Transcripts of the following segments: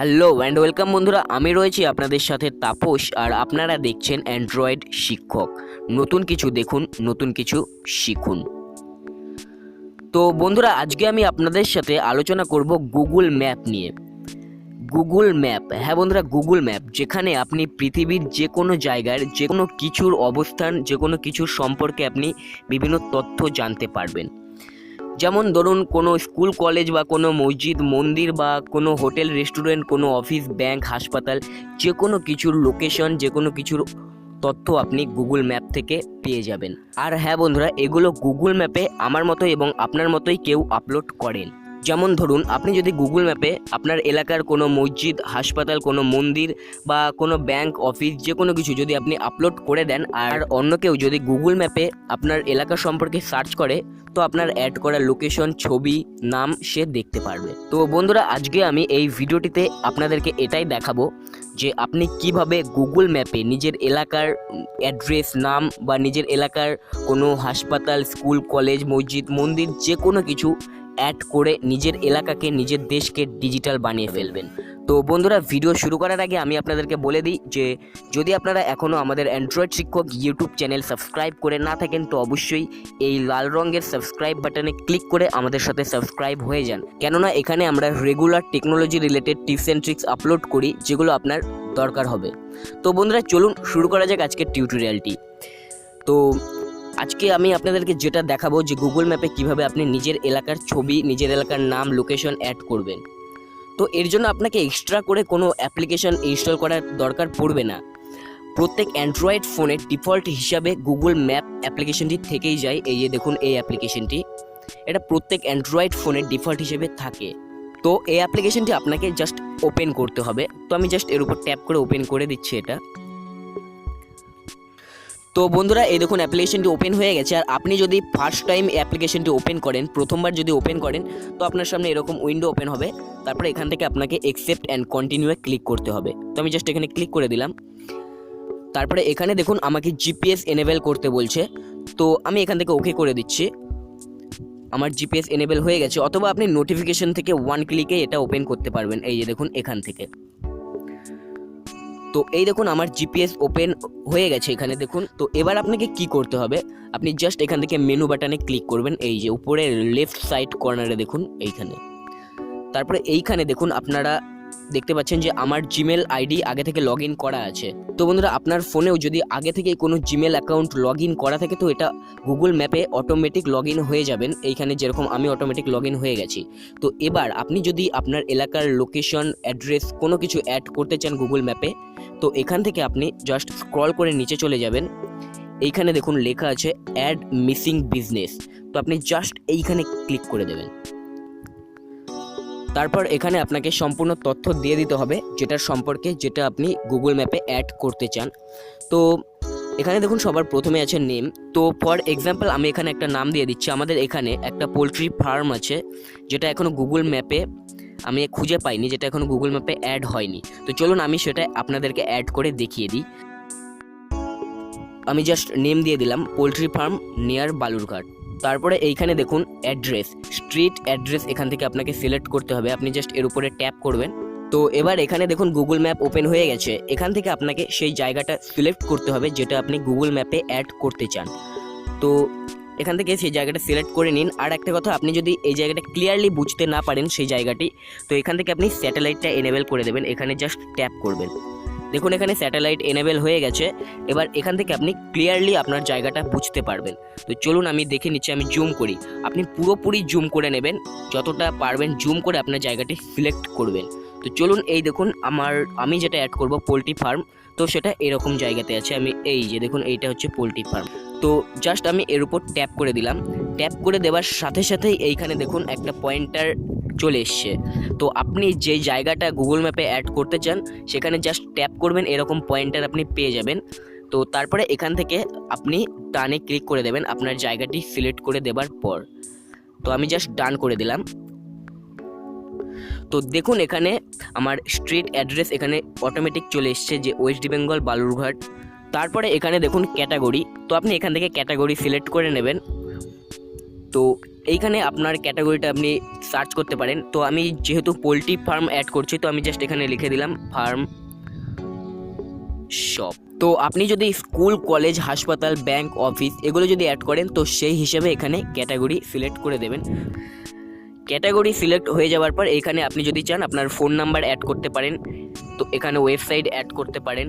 Hello and welcome বন্ধুরা, আমি রয়েছি আপনাদের সাথে তাপস আর আপনারা দেখছেন অ্যান্ড্রয়েড শিক্ষক। নতুন কিছু দেখুন, নতুন কিছু শিখুন। তো বন্ধুরা, আজকে আমি আপনাদের সাথে আলোচনা করব গুগল ম্যাপ নিয়ে। গুগল ম্যাপ হ্যাঁ বন্ধুরা, গুগল ম্যাপ, যেখানে আপনি পৃথিবীর যে কোনো জায়গার যে কোনো কিছুর অবস্থান যে কোনো কিছুর সম্পর্কে আপনি বিভিন্ন তথ্য জানতে পারবেন। যেমন ধরুন, কোনো স্কুল, কলেজ বা কোনো মসজিদ, মন্দির বা কোনো হোটেল, রেস্টুরেন্ট, কোনো অফিস, ব্যাংক, হাসপাতাল যে কোনো কিছুর লোকেশন যে কোনো কিছুর তথ্য আপনি গুগল ম্যাপ থেকে পেয়ে যাবেন। আর হ্যাঁ বন্ধুরা, এগুলো গুগল ম্যাপে আমার মতো এবং আপনার মতোই কেউ আপলোড করেন। যেমন ধরুন, আপনি যদি গুগল ম্যাপে আপনার এলাকার কোনো মসজিদ, হাসপাতাল, কোনো মন্দির বা কোনো ব্যাংক অফিস যে কোনো কিছু যদি আপনি আপলোড করে দেন আর অন্য কেউ যদি গুগল ম্যাপে আপনার এলাকা সম্পর্কে সার্চ করে, তো আপনার অ্যাড করা লোকেশন ছবি, নাম সে দেখতে পারবে। তো বন্ধুরা, আজকে আমি এই ভিডিওটিতে আপনাদেরকে এটাই দেখাবো যে আপনি কীভাবে গুগল ম্যাপে নিজের এলাকার অ্যাড্রেস নাম বা নিজের এলাকার কোনো হাসপাতাল স্কুল কলেজ মসজিদ, মন্দির যে কোনো কিছু অ্যাড করে নিজের এলাকাকে, নিজের দেশকে ডিজিটাল বানিয়ে ফেলবেন। তো বন্ধুরা ভিডিও শুরু করার আগে আমি আপনাদেরকে বলে দিই যে, যদি আপনারা এখনও আমাদের অ্যান্ড্রয়েড শিক্ষক ইউটিউব চ্যানেল সাবস্ক্রাইব করে না থাকেন, তো অবশ্যই এই লাল রঙের সাবস্ক্রাইব বাটনে ক্লিক করে আমাদের সাথে সাবস্ক্রাইব হয়ে যান। কেননা, এখানে আমরা regular technology related tips and tricks upload করি, যেগুলো আপনার দরকার হবে। তো বন্ধুরা, চলুন শুরু করা যাক আজকের টিউটোরিয়ালটি তো আজকে আমি আপনাদেরকে যেটা দেখাবো যে গুগল ম্যাপে কীভাবে আপনি নিজের এলাকার ছবি, নিজের এলাকার নাম লোকেশন অ্যাড করবেন। তো এর জন্য আপনাকে এক্সট্রা করে কোনো অ্যাপ্লিকেশন ইনস্টল করার দরকার পড়বে না। প্রত্যেক অ্যান্ড্রয়েড ফোনের ডিফল্ট হিসাবে গুগল ম্যাপ অ্যাপ্লিকেশনটি থেকেই যায়। এই যে দেখুন, এই অ্যাপ্লিকেশনটি এটা প্রত্যেক অ্যান্ড্রয়েড ফোনের ডিফল্ট হিসেবে থাকে। তো এই অ্যাপ্লিকেশনটি আপনাকে জাস্ট ওপেন করতে হবে। তো আমি জাস্ট এর উপর ট্যাপ করে ওপেন করে দিচ্ছি এটা। তো বন্ধুরা, এই দেখুন অ্যাপ্লিকেশনটি ওপেন হয়ে গেছে। আর আপনি যদি ফার্স্ট টাইম অ্যাপ্লিকেশনটি ওপেন করেন, প্রথমবার যদি ওপেন করেন, তো আপনার সামনে এরকম উইন্ডো ওপেন হবে। তারপরে এখান থেকে আপনাকে একসেপ্ট অ্যান্ড কন্টিনিউয়ে ক্লিক করতে হবে। তো আমি জাস্ট এখানে ক্লিক করে দিলাম। তারপরে এখানে দেখুন আমাকে জিপিএস এনেবেল করতে বলছে। তো আমি এখান থেকে ওকে করে দিচ্ছি। আমার জিপিএস এনেবেল হয়ে গেছে। অথবা আপনি নোটিফিকেশন থেকে ওয়ান ক্লিকে এটা ওপেন করতে পারবেন। এই যে দেখুন এখান থেকে। তো এই দেখুন, আমার জিপিএস ওপেন হয়ে গেছে এখানে, দেখুন। তো এবার আপনাকে কি করতে হবে? আপনি জাস্ট এখান থেকে মেনু বাটনে ক্লিক করবেন, এই যে উপরে লেফট সাইড কর্নারে দেখুন, এইখানে। তারপরে এইখানে দেখুন, আপনারা দেখতে পাচ্ছেন যে আমার জিমেল আইডি আগে থেকে লগ করা আছে। তো বন্ধুরা, আপনার ফোনেও যদি আগে থেকেই কোনো জিমেল অ্যাকাউন্ট লগ করা থাকে, তো এটা গুগল ম্যাপে অটোমেটিক লগ হয়ে যাবেন। এইখানে যেরকম আমি অটোমেটিক লগ হয়ে গেছি। তো এবার আপনি যদি আপনার এলাকার লোকেশন অ্যাড্রেস কোনো কিছু অ্যাড করতে চান গুগল ম্যাপে তো এখান থেকে আপনি জাস্ট স্ক্রল করে নিচে চলে যাবেন। এইখানে দেখুন লেখা আছে অ্যাড মিসিং বিজনেস তো আপনি জাস্ট এইখানে ক্লিক করে দেবেন। তারপর এখানে আপনাকে সম্পূর্ণ তথ্য দিয়ে দিতে হবে যেটার সম্পর্কে যেটা আপনি গুগল ম্যাপে অ্যাড করতে চান। তো এখানে দেখুন সবার প্রথমে আছে নেম তো ফর এক্সাম্পল আমি এখানে একটা নাম দিয়ে দিচ্ছি। আমাদের এখানে একটা পোলট্রি ফার্ম আছে, যেটা এখনও গুগল ম্যাপে আমি খুঁজে পাইনি, যেটা এখনও গুগল ম্যাপে অ্যাড হয়নি। তো চলুন আমি সেটা আপনাদেরকে অ্যাড করে দেখিয়ে দিই। আমি জাস্ট নেম দিয়ে দিলাম পোলট্রি ফার্ম নিয়ার বালুরঘাট তারপরে এইখানে দেখুন অ্যাড্রেস। স্ট্রিট অ্যাড্রেস এখান থেকে আপনাকে সিলেক্ট করতে হবে। আপনি জাস্ট এর উপরে ট্যাপ করবেন। তো এবার এখানে দেখুন গুগল ম্যাপ ওপেন হয়ে গেছে। এখান থেকে আপনাকে সেই জায়গাটা সিলেক্ট করতে হবে যেটা আপনি গুগল ম্যাপে অ্যাড করতে চান। তো এখান থেকে সেই জায়গাটা সিলেক্ট করে নিন। আর একটা কথা, আপনি যদি এই জায়গাটা ক্লিয়ারলি বুঝতে না পারেন সেই জায়গাটি, তো এখান থেকে আপনি স্যাটেলাইটটা এনেবেল করে দেবেন। এখানে জাস্ট ট্যাপ করবেন। দেখুন, এখানে স্যাটেলাইট এনেবেল হয়ে গেছে। এবার এখান থেকে আপনি ক্লিয়ারলি আপনার জায়গাটা বুঝতে পারবেন। তো চলুন আমি দেখে নিচ্ছি, আমি জুম করি। আপনি পুরোপুরি জুম করে নেবেন। যতটা পারবেন জুম করে আপনার জায়গাটি সিলেক্ট করবেন। তো চলুন, এই দেখুন, আমার, আমি যেটা অ্যাড করব, পোলট্রি ফার্ম। তো সেটা এরকম জায়গাতে আছে, আমি এই যে দেখুন, এইটা হচ্ছে পোলট্রি ফার্ম। তো জাস্ট আমি এর উপর ট্যাপ করে দিলাম। ট্যাপ করে দেওয়ার সাথে সাথেই এইখানে দেখুন, একটা পয়েন্টার চলে এসছে। তো আপনি যে জায়গাটা গুগল ম্যাপে অ্যাড করতে চান, সেখানে জাস্ট ট্যাপ করবেন, এরকম পয়েন্টার আপনি পেয়ে যাবেন। তো তারপরে এখান থেকে আপনি ডানে ক্লিক করে দেবেন, আপনার জায়গাটি সিলেক্ট করে দেবার পর। তো আমি জাস্ট ডান করে দিলাম। তো দেখুন এখানে আমার স্ট্রিট অ্যাড্রেস এখানে অটোমেটিক চলে এসছে যে ওয়েস্ট বেঙ্গল বালুরঘাট। তারপরে এখানে দেখুন ক্যাটাগরি তো আপনি এখান থেকে ক্যাটাগরি সিলেক্ট করে নেবেন। তো এইখানে আপনার ক্যাটাগরিটা আপনি সার্চ করতে পারেন। তো আমি যেহেতু পোলট্রি ফার্ম অ্যাড করছি, তো আমি জাস্ট এখানে লিখে দিলাম ফার্ম শপ তো আপনি যদি স্কুল কলেজ হাসপাতাল ব্যাংক অফিস এগুলো যদি অ্যাড করেন, তো সেই হিসেবে এখানে ক্যাটাগরি সিলেক্ট করে দেবেন। ক্যাটাগরি সিলেক্ট হয়ে যাওয়ার পর এখানে আপনি যদি চান, আপনার ফোন নাম্বার অ্যাড করতে পারেন। তো এখানে ওয়েবসাইট অ্যাড করতে পারেন।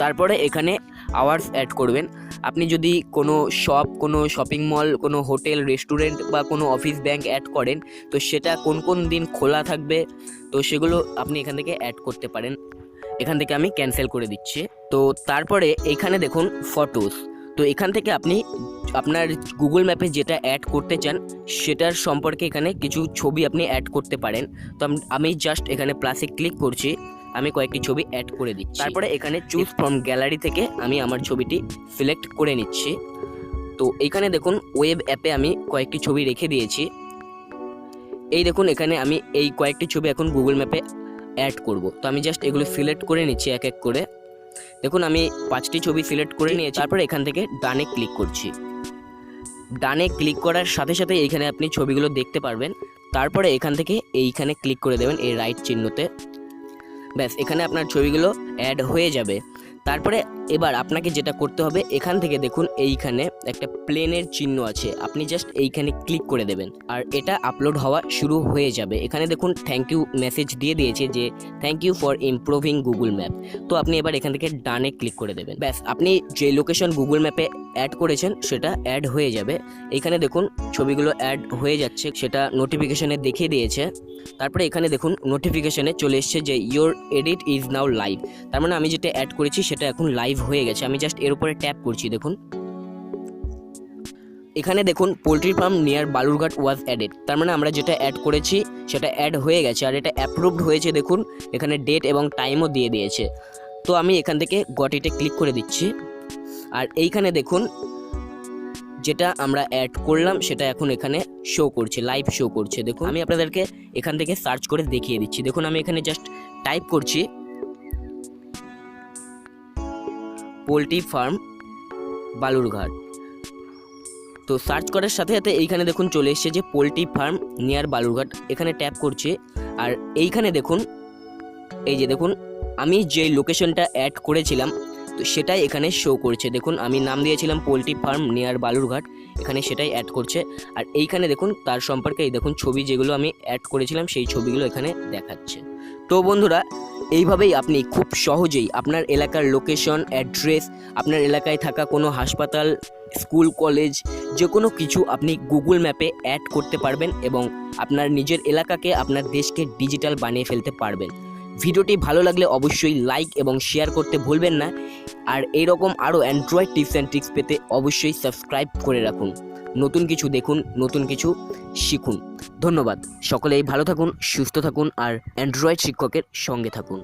তারপরে এখানে আওয়ার্স অ্যাড করবেন। আপনি যদি কোনো শপ কোনো শপিং মল কোনো হোটেল রেস্টুরেন্ট বা কোনো অফিস ব্যাংক অ্যাড করেন, তো সেটা কোন কোন দিন খোলা থাকবে, তো সেগুলো আপনি এখান থেকে অ্যাড করতে পারেন। এখান থেকে আমি ক্যান্সেল করে দিচ্ছি। তো তারপরে এখানে দেখুন ফটোস তো এখান থেকে আপনি আপনার গুগল ম্যাপে যেটা অ্যাড করতে চান, সেটার সম্পর্কে এখানে কিছু ছবি আপনি অ্যাড করতে পারেন। তো আমি জাস্ট এখানে প্লাসে ক্লিক করছি। আমি কয়েকটি ছবি অ্যাড করে দিচ্ছি। তারপরে এখানে চুজ ফ্রম গ্যালারি থেকে আমি আমার ছবিটি সিলেক্ট করে নিচ্ছি। তো এখানে দেখুন ওয়েব অ্যাপে আমি কয়েকটি ছবি রেখে দিয়েছি। এই দেখুন এখানে আমি এই কয়েকটি ছবি এখন গুগল ম্যাপে অ্যাড করব। তো আমি জাস্ট এগুলো সিলেক্ট করে নিচ্ছি এক এক করে। দেখুন আমি পাঁচটি ছবি সিলেক্ট করে নিয়েছি। তারপরে এখান থেকে ডানে ক্লিক করছি। ডানে ক্লিক করার সাথে সাথে এইখানে আপনি ছবিগুলো দেখতে পারবেন। তারপরে এখান থেকে এইখানে ক্লিক করে দেবেন এই রাইট চিহ্নতে। ব্যাস এখানে আপনার ছবিগুলো অ্যাড হয়ে যাবে। তারপরে এবার আপনাকে যেটা করতে হবে, এখান থেকে দেখুন এইখানে একটা প্লেনের চিহ্ন আছে। আপনি জাস্ট এইখানে ক্লিক করে দেবেন। আর এটা আপলোড হওয়া শুরু হয়ে যাবে। এখানে দেখুন থ্যাংক ইউ মেসেজ দিয়ে দিয়েছে যে thank you for improving Google map তো আপনি এবার এখান থেকে ডানে ক্লিক করে দেবেন। ব্যাস, আপনি যে লোকেশন গুগল ম্যাপে অ্যাড করেছেন, সেটা অ্যাড হয়ে যাবে। এখানে দেখুন ছবিগুলো অ্যাড হয়ে যাচ্ছে, সেটা নোটিফিকেশনে দেখিয়ে দিয়েছে। তারপরে এখানে দেখুন নোটিফিকেশনে চলে এসছে যে your edit is now live তার মানে আমি যেটা অ্যাড করেছি, সেটা এখন লাইভ হয়ে গেছে। আমি জাস্ট এর উপরে ট্যাপ করছি, দেখুন। এখানে দেখুন poultry farm near Balurghat was added তার মানে আমরা যেটা অ্যাড করেছি, সেটা অ্যাড হয়ে গেছে, আর এটা অ্যাপ্রুভড হয়েছে, দেখুন, এখানে ডেট এবং টাইমও দিয়ে দিয়েছে। তো আমি এখান থেকে গটিতে ক্লিক করে দিচ্ছি। আর এইখানে দেখুন, যেটা আমরা অ্যাড করলাম, সেটা এখন এখানে শো করছে লাইভ শো করছে। দেখুন, আমি আপনাদেরকে এখান থেকে সার্চ করে দেখিয়ে দিচ্ছি। দেখুন, আমি এখানে জাস্ট টাইপ করছি। Poultry farm Balurghat. তো সার্চ করার সাথে সাথে এইখানে দেখুন চলে এসেছে যে পোলট্রি ফার্ম নিয়ার বালুরঘাট। এখানে ট্যাপ করছে। আর এইখানে দেখুন, এই যে দেখুন, আমি যে লোকেশনটা অ্যাড করেছিলাম, তো সেটাই এখানে শো করছে। দেখুন, আমি নাম দিয়েছিলাম পোলট্রি ফার্ম নিয়ার বালুরঘাট, এখানে সেটাই অ্যাড করছে। আর এইখানে দেখুন, তার সম্পর্কে এই দেখুন ছবি যেগুলো আমি অ্যাড করেছিলাম, সেই ছবিগুলো এখানে দেখাচ্ছে। তো বন্ধুরা এইভাবেই আপনি খুব সহজেই আপনার এলাকার লোকেশন অ্যাড্রেস আপনার এলাকায় থাকা কোনো হাসপাতাল স্কুল কলেজ যে কোনো কিছু আপনি গুগল ম্যাপে অ্যাড করতে পারবেন এবং আপনার নিজের এলাকাকে আপনার দেশকে ডিজিটাল বানিয়ে ফেলতে পারবেন। ভিডিওটি ভালো লাগলে অবশ্যই লাইক এবং শেয়ার করতে ভুলবেন না। আর এইরকম আরও অ্যান্ড্রয়েড টিপস অ্যান্ড ট্রিক্স পেতে অবশ্যই সাবস্ক্রাইব করে রাখুন। নতুন কিছু দেখুন, নতুন কিছু শিখুন। ধন্যবাদ। সকলেই ভালো থাকুন সুস্থ থাকুন আর অ্যান্ড্রয়েড শিক্ষকের সঙ্গে থাকুন।